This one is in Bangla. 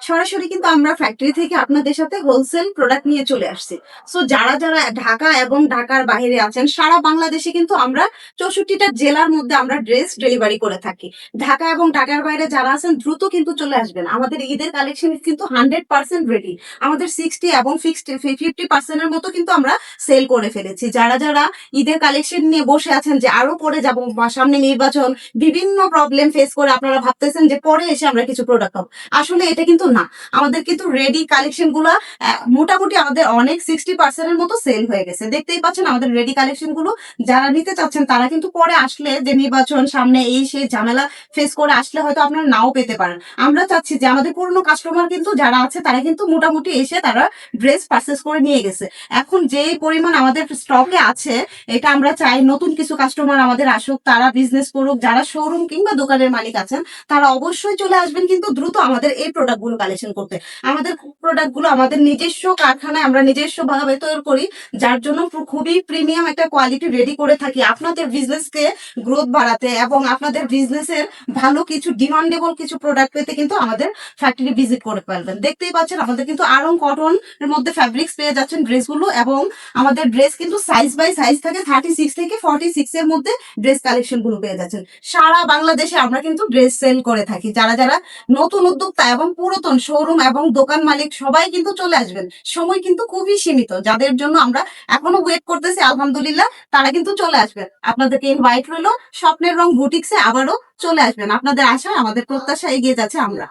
সরাসরি কিন্তু আমরা ফ্যাক্টরি থেকে আপনাদের সাথে হোলসেল প্রোডাক্ট নিয়ে চলে আসছি। সো যারা যারা ঢাকা এবং ঢাকার বাইরে আছেন, সারা বাংলাদেশে কিন্তু আমরা চৌষট্টিটা জেলার মধ্যে আমরা ড্রেস ডেলিভারি করে থাকি। ঢাকা এবং ঢাকার বাইরে যারা আছেন, দ্রুত কিন্তু চলে আসবেন। আমাদের ঈদের কালেকশন কিন্তু হান্ড্রেড পার্সেন্ট রেডি আমাদের সিক্সটি এবং ফিক্সড ফিফটি পার্সেন্টের মতো কিন্তু আমরা সেল করে ফেলেছি। যারা যারা ঈদের কালেকশন নিয়ে বসে আছেন যে আরও পরে যাব সামনে নির্বাচন, বিভিন্ন প্রবলেম ফেস করে আপনারা ভাবতেছেন যে পরে এসে আমরা কিছু প্রোডাক্ট পাবো। আসলে এটা কিন্তু না। আমাদের কিন্তু রেডি কালেকশনগুলা মোটামুটি আমাদের অনেক সিক্সটি পার্সেন্টের মতো সেল হয়ে গেছে। দেখতেই পাচ্ছেন আমাদের রেডি কালেকশনগুলো, যারা নিতে চাচ্ছেন তারা কিন্তু পরে আসলে যে নির্বাচন, সামনে এই সেই ঝামেলা ফেস করে আসলে হয়তো আপনারা নাও পেতে পারেন। আমরা চাচ্ছি যে আমাদের পুরনো কাস্টমার কিন্তু যারা আছে, তারা কিন্তু মোটামুটি এসে তারা ড্রেস পারচেস করে নিয়ে গেছে। এখন যে পরিমাণ আমাদের স্টকে আছে, এটা আমরা চাই নতুন কিছু কাস্টমার আমাদের আসুক, তারা বিজনেস করুক, যারা শোরুম কিংবা দোকানের মালিক আছেন, তারা অবশ্যই চলে আসবেন কিন্তু দ্রুত আমাদের এই প্রোডাক্ট গুলো কালেকশন করতে। আমাদের প্রোডাক্টগুলো আমাদের নিজস্ব কারখানায় আমরা নিজস্ব ভাবে তৈরি করি, যার জন্য খুবই প্রিমিয়াম একটা কোয়ালিটি রেডি করে থাকি। আপনাদের বিজনেসকে গ্রোথ বাড়াতে এবং আপনাদের বিজনেসের ভালো কিছু ডিমান্ডেবল কিছু প্রোডাক্ট পেতে কিন্তু আমাদের ফ্যাক্টরি ভিজিট করে পারবেন দেখতেই পাচ্ছেন, আমাদের কিন্তু আরং কটন এর মধ্যে ফ্যাব্রিক্স পেয়ে যাচ্ছেন ড্রেসগুলো এবং আমাদের ড্রেস কিন্তু সাইজ বাই সাইজ থাকে থার্টি সিক্স থেকে ফর্টি সিক্স এর মধ্যে ড্রেস কালেকশনগুলো পেয়ে যাচ্ছেন। সারা বাংলাদেশে আমরা কিন্তু ড্রেস সেল করে থাকি। যারা যারা নতুন উদ্যোক্তা এবং পুরাতন শোরুম এবং দোকান মালিক সবাই কিন্তু চলে আসবেন। সময় কিন্তু খুবই সীমিত। যাদের জন্য আমরা এখনও ওয়েট করতেছি, আলহামদুলিল্লাহ, তারা কিন্তু চলে আসবেন। আপনাদেরকে ইনভাইট রইল, স্বপ্নের রং বুটিক্সে আবারও চলে আসবেন। আপনাদের আশা আমাদের প্রত্যাশা এগিয়ে যাচ্ছে আমরা।